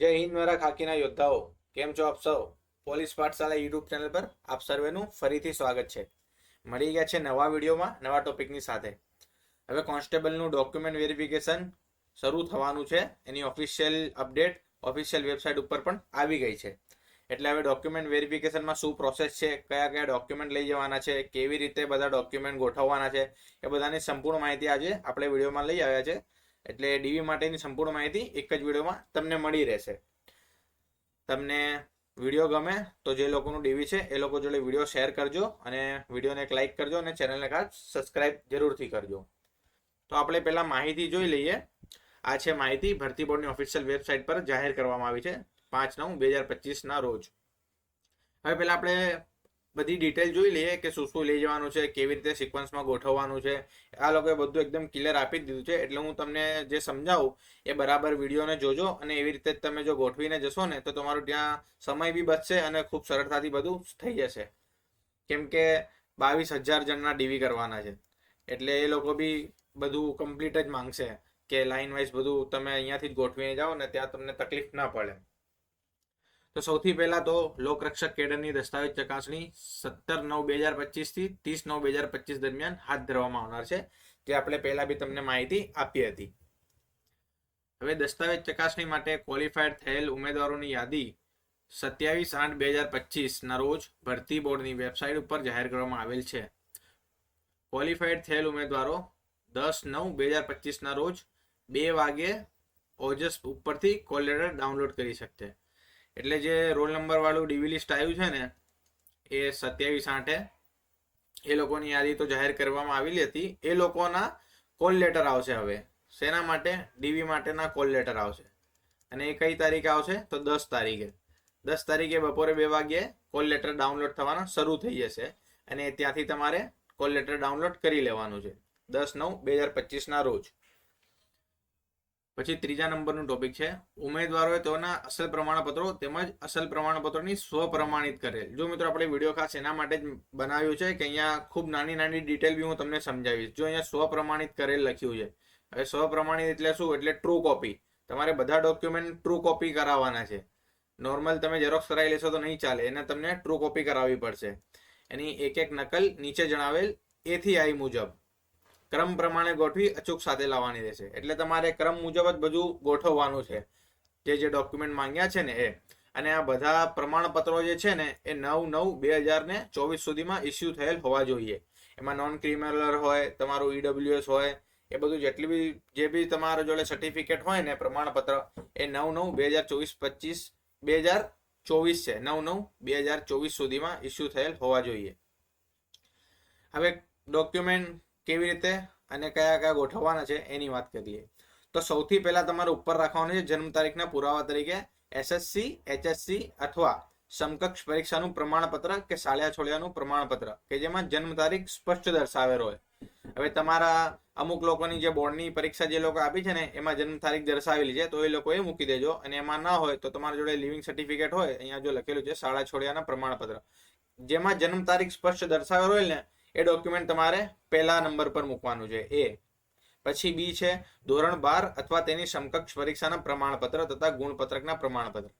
જય હિન્દ મારા ખાકીના યોદ્ધાઓ. કેમ છો આપ સૌ? પોલીસ પાઠશાળા યુટ્યુબ ચેનલ પર આપ સર્વેનું ફરીથી સ્વાગત છે. મળી ગયા છે નવા વિડીયોમાં, નવા ટોપિકની સાથે. હવે કોન્સ્ટેબલનું ડોક્યુમેન્ટ વેરિફિકેશન શરૂ થવાનું છે. એની ઓફિશિયલ અપડેટ ઓફિશિયલ વેબસાઇટ ઉપર પણ આવી ગઈ છે. એટલે હવે ડોક્યુમેન્ટ વેરિફિકેશનમાં શું પ્રોસેસ છે, કયા કયા ડોક્યુમેન્ટ લઈ જવાના છે, કેવી રીતે બધા ડોક્યુમેન્ટ ગોઠવવાના છે, એ બધાની સંપૂર્ણ માહિતી આજે આપણે વિડીયોમાં લઈ આવ્યા છે. એટલે ડીવી માટેની સંપૂર્ણ માહિતી એક જ વિડીયોમાં તમને મળી રહેશે. તમને વીડિયો ગમે તો જે લોકોનું ડીવી છે, એ લોકો જોડે વીડિયો શેર કરજો અને વિડીયોને એક લાઇક કરજો અને ચેનલને ખાસ સબસ્ક્રાઇબ જરૂરથી કરજો. તો આપણે પહેલા માહિતી જોઈ લઈએ. આ છે માહિતી ભરતી બોર્ડની ઓફિશિયલ વેબસાઇટ પર જાહેર કરવામાં આવી છે પાંચ નવ બે હજાર પચીસના રોજ. હવે પહેલાં આપણે બધી ડિટેલ જોઈ લઈએ કે શું શું લઈ જવાનું છે, કેવી રીતે સિક્વન્સમાં ગોઠવવાનું છે. આ લોકોએ બધું એકદમ ક્લિયર આપી દીધું છે. એટલે હું તમને જે સમજાવું, એ બરાબર વિડીયોને જોજો અને એવી રીતે તમે જો ગોઠવીને જશો ને, તો તમારું ત્યાં સમય બી બચશે અને ખૂબ સરળતાથી બધું થઈ જશે. કેમ કે બાવીસ હજાર જણના ડીવી કરવાના છે. એટલે એ લોકો બી બધું કમ્પ્લીટ જ માંગશે કે લાઇન વાઇઝ બધું તમે અહીંયાથી જ ગોઠવીને જાઓ ને ત્યાં તમને તકલીફ ના પડે. તો સૌથી પહેલા તો લોકરક્ષક કેડરની દસ્તાવેજ ચકાસણી સત્તર નવ બે હજાર પચીસથી ત્રીસ નવ બે હજાર પચીસ દરમિયાન હાથ ધરવામાં આવનાર છે, જે આપણે પહેલા બી તમને માહિતી આપી હતી. હવે દસ્તાવેજ ચકાસણી માટે ક્વોલિફાઈડ થયેલ ઉમેદવારોની યાદી સત્યાવીસ આઠ બે હજાર પચીસના રોજ ભરતી બોર્ડની વેબસાઇટ ઉપર જાહેર કરવામાં આવેલ છે. ક્વોલિફાઈડ થયેલ ઉમેદવારો દસ નવ બે હજાર પચીસના રોજ બે વાગે ઓજસ ઉપરથી કોલ લેટર ડાઉનલોડ કરી શકશે. એટલે જે રોલ નંબર વાળું ડીવી લિસ્ટ આવ્યું છે ને, એ સત્યાવીસ આઠે એ લોકોની યાદી તો જાહેર કરવામાં આવેલી હતી. એ લોકોના કોલ લેટર આવશે હવે. શેના માટે? ડીવી માટેના કોલ લેટર આવશે. અને એ કઈ તારીખે આવશે? તો દસ તારીખે. દસ તારીખે બપોરે બે વાગ્યે કોલ લેટર ડાઉનલોડ થવાના શરૂ થઈ જશે. અને ત્યાંથી તમારે કોલ લેટર ડાઉનલોડ કરી લેવાનું છે. દસ નવ બે હજાર પચીસના રોજ. પછી ત્રીજા નંબરનું ટોપિક છે. ઉમેદવારોએ તેઓના અસલ પ્રમાણપત્રો તેમજ અસલ પ્રમાણપત્રોની સ્વપ્રમાણિત કરેલ. જો મિત્રો આપણે વીડિયો ખાસ એના માટે જ બનાવ્યું છે કે અહીંયા ખૂબ નાની નાની ડિટેલ બી હું તમને સમજાવીશ. જો અહીંયા સ્વપ્રમાણિત કરેલ લખ્યું છે. હવે સ્વપ્રમાણિત એટલે શું? એટલે ટ્રુ કોપી તમારે બધા ડોક્યુમેન્ટ ટ્રુ કોપી કરાવવાના છે. નોર્મલ તમે ઝેરોક્સ કરાવી લેશો તો નહીં ચાલે. એને તમને ટ્રુ કોપી કરાવવી પડશે. એની એક એક નકલ નીચે જણાવેલ એથી આઈ મુજબ. ક્રમ પ્રમાણે ગોઠવી અચૂક સાથે લાવવાની રહેશે. એટલે તમારે ક્રમ મુજબ જ બધું ગોઠવવાનું છે. જે જે ડોક્યુમેન્ટ માંગ્યા છે ને એ. અને આ બધા પ્રમાણપત્રો જે છે ને એ નવ નવ બે હજાર ને ચોવીસ સુધીમાં ઇસ્યુ થયેલ હોવા જોઈએ. એમાં નોન ક્રિમિનલર હોય, તમારું ઈડબ્લ્યુએસ હોય, એ બધું જેટલી બી, જે બી તમારા જોડે સર્ટિફિકેટ હોય ને પ્રમાણપત્ર, એ નવ નવ બે હજાર ચોવીસ પચીસ બે હજાર ચોવીસ છે. નવ નવ બે હજાર ચોવીસ સુધીમાં ઇસ્યુ થયેલ હોવા જોઈએ. હવે ડોક્યુમેન્ટ કેવી રીતે અને કયા કયા ગોઠવવાના છે એની વાત કરીએ તો સૌથી પહેલા તમારે ઉપર રાખવાનું છે જન્મ તારીખના પુરાવા તરીકે એસએસસી એચએસસી અથવા સમકક્ષ પરીક્ષાનું પ્રમાણપત્ર કે શાળા છોડ્યાનું પ્રમાણપત્ર કે જેમાં જન્મ તારીખ સ્પષ્ટ દર્શાવેલ હોય. હવે તમારા અમુક લોકોની જે બોર્ડની પરીક્ષા જે લોકો આપી છે ને, એમાં જન્મ તારીખ દર્શાવેલી છે, તો એ લોકો એ મૂકી દેજો અને એમાં ના હોય તો તમારા જોડે લિવિંગ સર્ટિફિકેટ હોય, અહીંયા જો લખેલું છે શાળા છોડ્યાના પ્રમાણપત્ર. જેમાં જન્મ તારીખ સ્પષ્ટ દર્શાવેલો હોય ને એ ડોક્યુમેન્ટ તમારે પહેલા નંબર પર મૂકવાનું છે એ પછી બી છે, ધોરણ બાર અથવા તેની સમકક્ષ પરીક્ષાના પ્રમાણપત્ર તથા ગુણપત્રકના પ્રમાણપત્ર.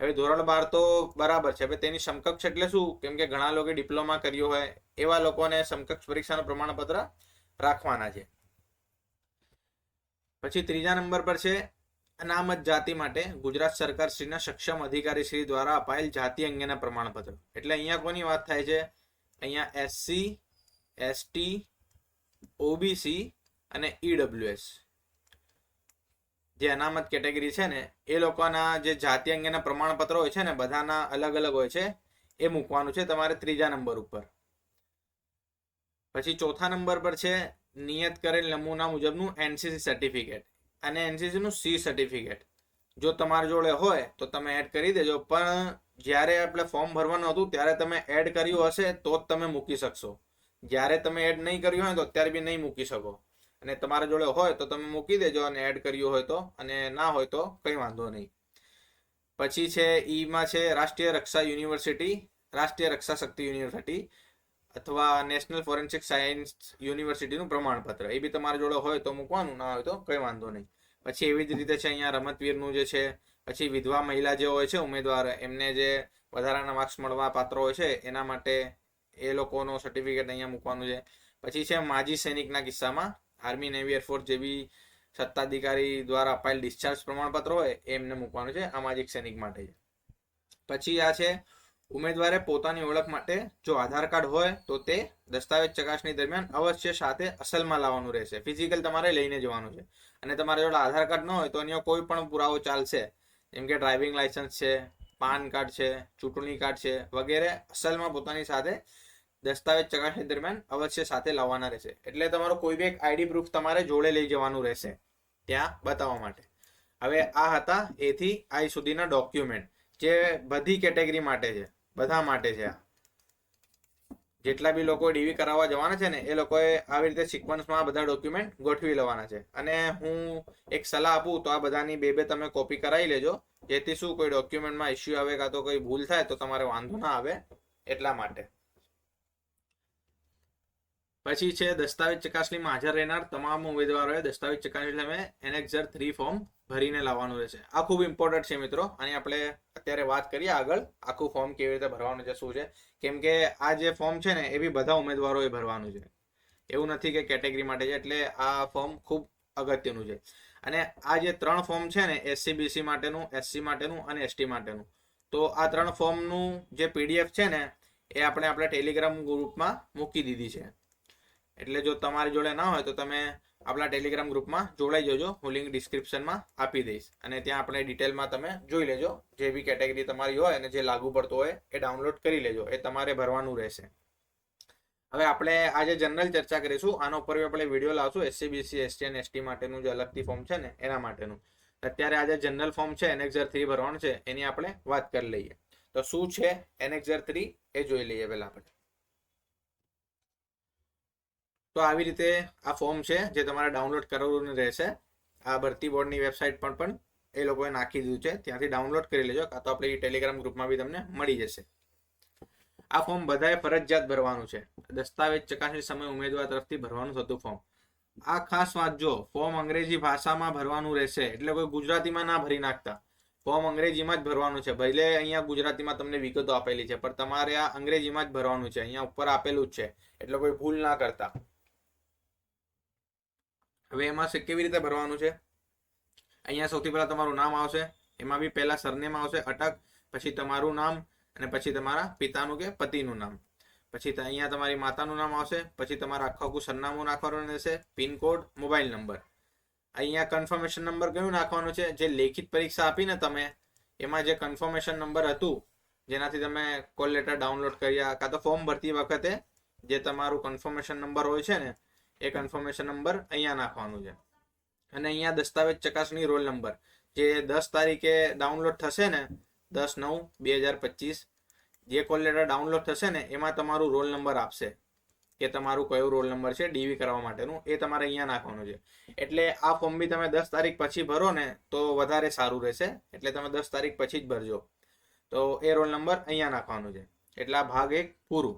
હવે ધોરણ બાર તો બરાબર છે, હવે તેની સમકક્ષ એટલે શું? કેમ કે ઘણા લોકો ડિપ્લોમા કર્યો હોય, એવા લોકોને સમકક્ષ પરીક્ષાનું પ્રમાણપત્ર રાખવાના છે. પછી ત્રીજા નંબર પર છે, અનામત જાતિ માટે ગુજરાત સરકાર શ્રીના સક્ષમ અધિકારી શ્રી દ્વારા અપાયેલ જાતિ અંગેના પ્રમાણપત્ર. એટલે અહીંયા કોની વાત થાય છે? અહીંયા એસસી એસટી ઓબીસી અને ઈડબ્લ્યુએસ જે અનામત કેટેગરી છે ને, એ લોકોના જે જાતિ અંગેના પ્રમાણપત્રો હોય છે ને, બધાના અલગ અલગ હોય છે, એ મૂકવાનું છે તમારે ત્રીજા નંબર ઉપર. પછી ચોથા નંબર પર છે, નિયત કરેલ નમૂના મુજબનું એનસીસી સર્ટિફિકેટ અને એનસીસીનું સી સર્ટિફિકેટ જો તમારી જોડે હોય તો તમે એડ કરી દેજો, પણ જ્યારે આપણે ફોર્મ ભરવાનું હતું, ત્યારે તમે એડ કર્યું હશે, તો જ તમે મૂકી શકશો. જ્યારે તમે એડ નહીં કર્યું હોય તો અત્યારે બી નહીં મૂકી શકો. અને તમારા જોડે હોય તો તમે મૂકી દેજો અને એડ કર્યું હોય તો અને ના હોય તો કંઈ વાંધો નહીં. પછી છે ઈમાં છે રાષ્ટ્રીય રક્ષા યુનિવર્સિટી, રાષ્ટ્રીય રક્ષા શક્તિ યુનિવર્સિટી અથવા નેશનલ ફોરેન્સિક સાયન્સ યુનિવર્સિટીનું પ્રમાણપત્ર. એ બી તમારા જોડે હોય તો મૂકવાનું, ના હોય તો કંઈ વાંધો નહીં. પછી એવી જ રીતે છે અહીંયા રમતવીરનું જે છે, પછી વિધવા મહિલા જે હોય છે ઉમેદવાર, એમને જે વધારાના માર્ક્સ મળવા પાત્ર હોય છે, એના માટે એ લોકોનો સર્ટિફિકેટ અહીંયા મૂકવાનું છે. પછી છે માજી સૈનિકના કિસ્સામાં આર્મી નેવી એરફોર્સ જેવી સત્તાધિકારી દ્વારા અપાયેલ ડિસ્ચાર્જ પ્રમાણપત્ર હોય એમને મૂકવાનું છે સામાજિક સૈનિક માટે પછી આ છે ઉમેદવારે પોતાની ઓળખ માટે જો આધાર કાર્ડ હોય તો તે દસ્તાવેજ ચકાસણી દરમિયાન અવશ્ય સાથે અસલમાં લાવવાનું રહેશે. ફિઝિકલ તમારે લઈને જવાનું છે. અને તમારા જોડે આધાર કાર્ડ ન હોય તો અન્ય કોઈ પણ પુરાવો ચાલશે. જેમ કે ડ્રાઇવિંગ લાયસન્સ છે, પાન કાર્ડ છે, ચૂંટણી કાર્ડ છે વગેરે અસલમાં પોતાની સાથે દસ્તાવેજ ચકાસણી દરમિયાન અવશ્ય સાથે લાવવાના રહેશે. એટલે તમારો કોઈ બી એક આઈડી પ્રૂફ તમારે જોડે લઈ જવાનું રહેશે. ત્યાં બતાવવા માટે. હવે આ હતા એથી આઈ સુધીના ડોક્યુમેન્ટ જે બધી કેટેગરી માટે છે. બધા માટે છે આ. જેટલા બી લોકો ડીવી કરાવવા જવાના છે ને, એ લોકોએ આવી રીતે સિક્વન્સમાં બધા ડોક્યુમેન્ટ ગોઠવી લેવાના છે. અને હું એક સલાહ આપું તો આ બધાની બે બે તમે કોપી કરાવી લેજો. જેથી શું કોઈ ડોક્યુમેન્ટમાં ઇસ્યુ આવે કાં તો કોઈ ભૂલ થાય તો તમારે વાંધો ના આવે એટલા માટે. પછી છે દસ્તાવેજ ચકાસણીમાં હાજર રહેનાર તમામ ઉમેદવારોએ દસ્તાવેજ ચકાસણી તમે એનેક્ઝર થ્રી ફોર્મ ભરીને લાવવાનું રહેશે. આ ખૂબ ઇમ્પોર્ટન્ટ છે મિત્રો. અને આપણે અત્યારે વાત કરીએ આગળ, આખું ફોર્મ કેવી રીતે ભરવાનું છે, શું છે? કેમ કે આ જે ફોર્મ છે ને, એ બી બધા ઉમેદવારોએ ભરવાનું છે. એવું નથી કે કેટેગરી માટે છે, એટલે આ ફોર્મ ખૂબ અગત્યનું છે. અને આ જે ત્રણ ફોર્મ છે ને એસસી બીસી માટેનું એસસી માટેનું અને એસટી માટેનું. તો આ ત્રણ ફોર્મનું જે પીડીએફ છે ને, એ આપણે આપણે ટેલિગ્રામ ગ્રુપમાં મૂકી દીધી છે. એટલે જો તમારી જોડે ના હોય તો તમે આપણા ટેલિગ્રામ ગ્રુપમાં જોડાઈ જજો. હું લિંક ડિસ્ક્રિપ્શનમાં આપી દઈશ. અને ત્યાં આપણે ડિટેલમાં તમે જોઈ લેજો. જે બી કેટેગરી તમારી હોય અને જે લાગુ પડતો હોય એ ડાઉનલોડ કરી લેજો. એ તમારે ભરવાનું રહેશે. હવે આપણે આજે જનરલ ચર્ચા કરીશું. આના ઉપર બી આપણે વીડિયો લાવશું. એસસી બીસી એસટી અને એસટી માટેનું જે અલગથી ફોર્મ છે ને, એના માટેનું. અત્યારે આજે જનરલ ફોર્મ છે એનેક્ઝર થ્રી ભરવાનું છે. એની આપણે વાત કરી લઈએ. તો શું છે એનેક્ઝર થ્રી એ જોઈ લઈએ પહેલા આપણે. તો આવી રીતે આ ફોર્મ છે જે તમારે ડાઉનલોડ કરવાનું રહેશે. આ ભરતી બોર્ડની વેબસાઇટ પર પણ એ લોકોએ નાખી દીધું છે. ત્યાંથી ડાઉનલોડ કરી લેજો, કાં તો આપણે ટેલિગ્રામ ગ્રુપમાં બી તમને મળી જશે. આ ફોર્મ બધાએ ફરજિયાત ભરવાનું છે. દસ્તાવેજ ચકાસણી સમય ઉમેદવાર તરફથી ભરવાનું થતું ફોર્મ. આ ખાસ વાંચજો ફોર્મ અંગ્રેજી ભાષામાં ભરવાનું રહેશે, એટલે કોઈ ગુજરાતીમાં ના ભરી નાખતા. ફોર્મ અંગ્રેજીમાં જ ભરવાનું છે. ભલે અહીંયા ગુજરાતીમાં તમને વિગતો આપેલી છે, પણ તમારે આ અંગ્રેજીમાં જ ભરવાનું છે. અહીંયા ઉપર આપેલું જ છે. એટલે કોઈ ભૂલ ના કરતા. હવે એમાં છે કેવી રીતે ભરવાનું છે? અહીંયા સૌથી પહેલા તમારું નામ આવશે, એમાં બી પહેલા સરનેમ આવશે, અટક, પછી તમારું નામ, અને પછી તમારા પિતાનું કે પતિનું નામ. પછી અહીંયા તમારી માતાનું નામ આવશે, પછી તમારા આખું આખું સરનામું નાખવાનું રહેશે પિનકોડ મોબાઈલ નંબર. અહીંયા કન્ફર્મેશન નંબર કયું નાખવાનું છે? જે લેખિત પરીક્ષા આપીને તમે, એમાં જે કન્ફર્મેશન નંબર હતું, જેનાથી તમે કોલ લેટર ડાઉનલોડ કર્યા, કાં તો ફોર્મ ભરતી વખતે જે તમારું કન્ફર્મેશન નંબર હોય છે ને એ કન્ફર્મેશન નંબર અહીંયા નાખવાનું છે. અને અહીંયા દસ્તાવેજ ચકાસણી રોલ નંબર જે દસ તારીખે ડાઉનલોડ થશે ને, દસ નવ બે હજાર પચીસ, જે કોલ લેટર ડાઉનલોડ થશે ને, એમાં તમારું રોલ નંબર આપશે. કે તમારું કયો રોલ નંબર છે ડીવી કરવા માટેનું, એ તમારે અહીંયા નાખવાનું છે. એટલે આ ફોર્મ બી તમે દસ તારીખ પછી ભરો ને, તો વધારે સારું રહેશે. એટલે તમે દસ તારીખ પછી જ ભરજો. તો એ રોલ નંબર અહીંયા નાખવાનું છે. એટલે આ ભાગ એક પૂરું.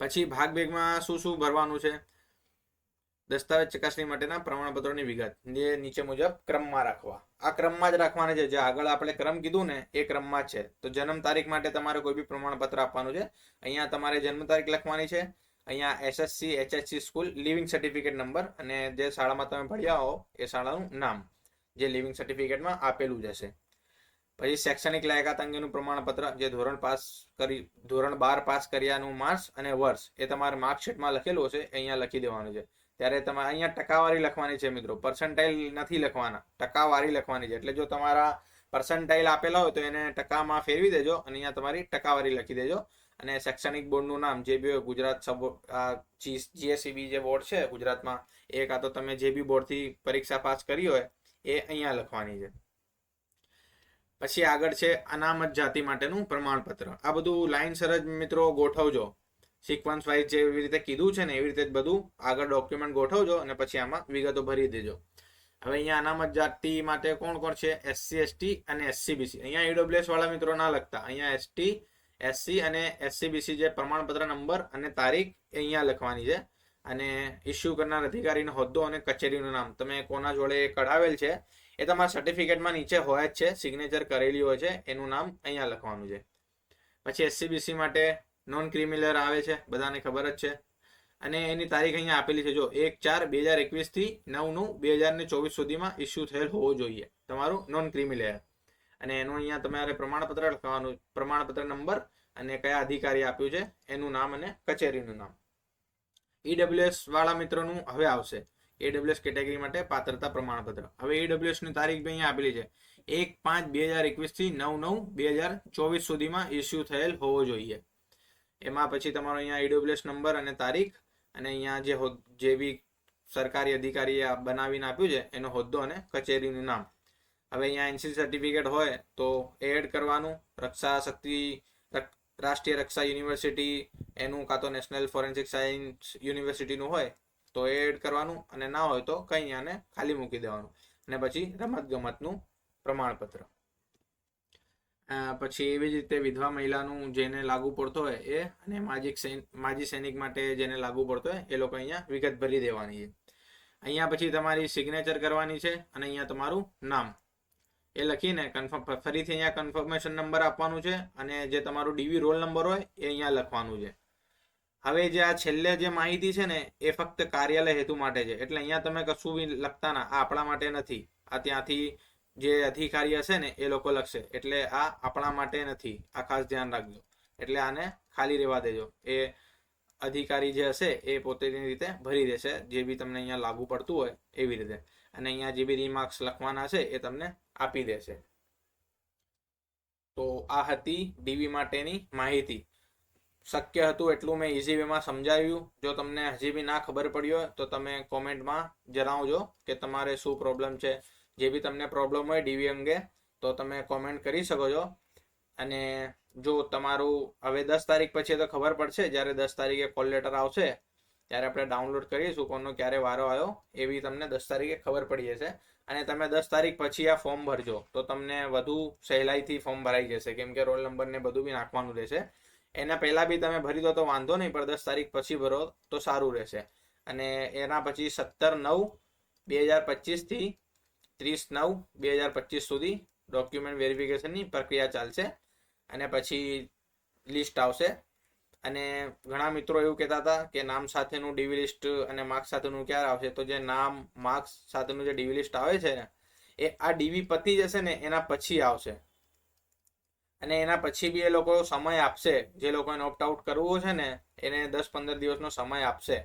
પછી ભાગ બેગમાં શું શું ભરવાનું છે? દસ્તાવેજ ચકાસણી માટેના પ્રમાણપત્રોની વિગત. જે નીચે મુજબ ક્રમમાં રાખવા. આ ક્રમમાં જ રાખવાના છે. જે આગળ આપણે ક્રમ કીધું ને, એ ક્રમમાં છે. તો જન્મ તારીખ માટે તમારે કોઈ બી પ્રમાણપત્ર આપવાનું છે. અહીંયા તમારે જન્મ તારીખ લખવાની છે. અહીંયા SSC HSC school leaving certificate number અને જે શાળામાં તમે ભણ્યા હો, એ શાળાનું નામ, જે લિવિંગ સર્ટિફિકેટમાં આપેલું જ હશે. પછી શૈક્ષણિક લાયકાત અંગેનું પ્રમાણપત્ર, જે ધોરણ પાસ કરી, ધોરણ બાર પાસ કર્યાનું માર્ક્સ અને વર્ષ, એ તમારે માર્કશીટમાં લખેલું હશે અહીંયા લખી દેવાનું છે. ત્યારે તમારે અહીંયા ટકાવારી લખવાની છે મિત્રો. પર્સન્ટાઇલ નથી લખવાના. ટકાવારી લખવાની છે. એટલે જો તમારા પર્સન્ટાઇલ આપેલા હોય તો એને ટકામાં ફેરવી દેજો અને અહીંયા તમારી ટકાવારી લખી દેજો. અને શૈક્ષણિક બોર્ડનું નામ જે બી હોય, ગુજરાત સબ જીએસસીબી જે બોર્ડ છે, ગુજરાતમાં એ કાં તો તમે જે બી બોર્ડથી પરીક્ષા પાસ કરી હોય, એ અહીંયા લખવાની છે. પછી આગળ છે અનામત જાતિ માટેનું પ્રમાણપત્ર. આ બધું લાઈન સરજ મિત્રો ગોઠવજો. સિક્વન્સ વાઇઝ જેવી રીતે કીધું છે ને એવી રીતે જ બધું આગળ ડોક્યુમેન્ટ ગોઠવજો અને પછી આમાં વિગતો ભરી દેજો. હવે અહીંયા અનામત જાતિ માટે કોણ કોણ છે? એસસી એસટી અને એસસીબીસી અહીંયા ઈડબ્લ્યુએસ વાળા મિત્રો ના લખતા. અહીંયા એસટી એસસી અને એસસીબીસી જે પ્રમાણપત્ર નંબર અને તારીખ અહીંયા લખવાની છે. અને ઇસ્યુ કરનાર અધિકારીનો હોદ્દો અને કચેરીનું નામ. તમે કોના જોડે કઢાવેલ છે એ તમારા સર્ટિફિકેટમાં નીચે હોય જ છે. સિગ્નેચર કરેલી હોય છે. એનું નામ અહીંયા લખવાનું છે. પછી એસસીબીસી માટે નોન ક્રિમિનલ આવે છે, બધાને ખબર જ છે. અને એની તારીખ અહીંયા આપેલી છે, જો એક ચાર બે હજાર એકવીસથી નવ નવ બે હજાર ને ચોવીસ સુધીમાં ઇસ્યુ થયેલ હોવો જોઈએ. તમારું નોન ક્રિમિનલ અને એનું અહીંયા તમારે પ્રમાણપત્ર લખવાનું, પ્રમાણપત્ર નંબર અને કયા અધિકારી આપ્યું છે, એનું નામ અને કચેરીનું નામ. ઈડબ્લ્યુએસ વાળા મિત્રોનું હવે આવશે. એડબ્લ્યુએસ કેટેગરી માટે પાત્રતા પ્રમાણપત્ર. હવે ઈડબ્લ્યુએસની તારીખ અહીંયા આપેલી છે. એક પાંચ બે હજાર એકવીસથી નવ નવ બે હજાર ચોવીસ સુધીમાં ઇસ્યુ થયેલ હોવો જોઈએ. એમાં પછી તમારો અહીંયા ઈડબ્લ્યુએસ નંબર અને તારીખ અને અહીંયા જે જે બી સરકારી અધિકારીએ બનાવીને આપ્યું છે, એનો હોદ્દો અને કચેરીનું નામ. હવે અહીંયા એનસીસી સર્ટિફિકેટ હોય તો એડ કરવાનું. રક્ષા શક્તિ રાષ્ટ્રીય રક્ષા યુનિવર્સિટી એનું કાં તો નેશનલ ફોરેન્સિક સાયન્સ યુનિવર્સિટીનું હોય તો એ એડ કરવાનું અને ના હોય તો કંઈ અહીંયાને ખાલી મૂકી દેવાનું. અને પછી રમત ગમતનું પ્રમાણપત્ર. પછી એવી જ રીતે વિધવા મહિલાનું જેને લાગુ પડતો હોય એ અને માજી માજી સૈનિક માટે જેને લાગુ પડતો હોય એ લોકો અહીંયા વિગત ભરી દેવાની છે. અહીંયા પછી તમારી સિગ્નેચર કરવાની છે અને અહીંયા તમારું નામ. એ લખીને કન્ફર્મ ફરીથી અહીંયા કન્ફર્મેશન નંબર આપવાનું છે અને જે તમારું ડીવી રોલ નંબર હોય એ અહીંયા લખવાનું છે. હવે જે આ છેલ્લે જે માહિતી છે ને એ ફક્ત કાર્યાલય હેતુ માટે છે. એટલે અહીંયા તમે કશું બી લખતા ના, આ આપણા માટે નથી. આ ત્યાંથી જે અધિકારી હશે ને, એ લોકો લખશે. એટલે આ આપણા માટે નથી. આ ખાસ ધ્યાન રાખજો. એટલે આને ખાલી રહેવા દેજો. એ અધિકારી જે હશે, એ પોતાની રીતે ભરી દેશે. જે બી તમને અહીંયા લાગુ પડતું હોય, એવી રીતે. અને અહીંયા જે બી રિમાર્ક્સ લખવાના છે, એ તમને આપી દેશે. તો આ હતી ડીવી માટેની માહિતી. શક્ય હતું એટલું મેં ઇઝી વેમાં સમજાવ્યું. જો તમને હજી બી ના ખબર પડી હોય, તો તમે કોમેન્ટમાં જણાવજો કે તમારે શું પ્રોબ્લેમ છે? જે બી તમને પ્રોબ્લેમ હોય ડીવી અંગે, તો તમે કોમેન્ટ કરી શકો છો. અને જો તમારું, હવે દસ તારીખ પછી તો ખબર પડશે, જ્યારે દસ તારીખે કોલ લેટર આવશે, ત્યારે આપણે ડાઉનલોડ કરીશું કોનો ક્યારે વારો આવ્યો, એવી તમને દસ તારીખે ખબર પડી જશે. અને તમે દસ તારીખ પછી આ ફોર્મ ભરજો, તો તમને વધુ સહેલાઈથી ફોર્મ ભરાઈ જશે. કેમ કે રોલ નંબર ને બધું બી નાખવાનું રહેશે. એના પહેલાં બી તમે ભરી દો તો વાંધો નહીં, પણ દસ તારીખ પછી ભરો તો સારું રહેશે. અને એના પછી સત્તર નવ, બે હજાર પચીસથી ત્રીસ નવ બે હજાર પચીસ સુધી ડોક્યુમેન્ટ વેરિફિકેશનની પ્રક્રિયા ચાલશે અને પછી લિસ્ટ આવશે. અને ઘણા મિત્રો એવું કહેતા હતા કે નામ સાથેનું ડીવી લિસ્ટ અને માર્ક્સ સાથેનું ક્યારે આવશે? તો જે નામ માર્ક્સ સાથેનું જે ડીવી લિસ્ટ આવે છે ને, એ આ ડીવી પતી જશે ને એના પછી આવશે. અને એના પછી બી એ લોકો સમય આપશે. જે લોકોને ઓપ્ટ આઉટ કરવું છે ને, એને દસ પંદર દિવસનો સમય આપશે.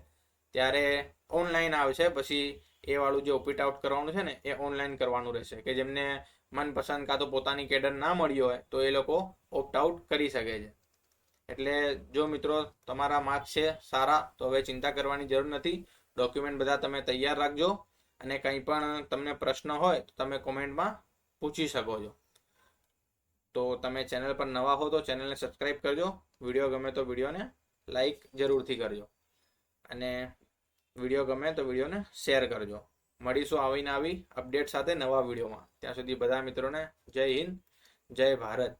ત્યારે ઓનલાઈન આવશે પછી એ વાળું જે ઓપિટ આઉટ કરવાનું છે ને, એ ઓનલાઈન કરવાનું રહેશે. કે જેમને મનપસંદ કાં તો પોતાની કેડર ના મળી હોય, તો એ લોકો ઓપ્ટ આઉટ કરી શકે છે. એટલે જો મિત્રો, તમારા માર્ક્સ છે સારા, તો હવે ચિંતા કરવાની જરૂર નથી. ડોક્યુમેન્ટ બધા તમે તૈયાર રાખજો. અને કંઈ પણ તમને પ્રશ્ન હોય, તો તમે કોમેન્ટમાં પૂછી શકો છો. તો તમે ચેનલ પર નવા હો, તો ચેનલને સબસ્ક્રાઈબ કરજો. વીડિયો ગમે તો વિડીયોને લાઈક જરૂરથી કરજો. અને વીડિયો ગમે તો વિડીયોને શેર કરજો. મળીશું આવીને આવી અપડેટ સાથે નવા વિડીયોમાં. ત્યાં સુધી બધા મિત્રોને જય હિન્દ, જય ભારત.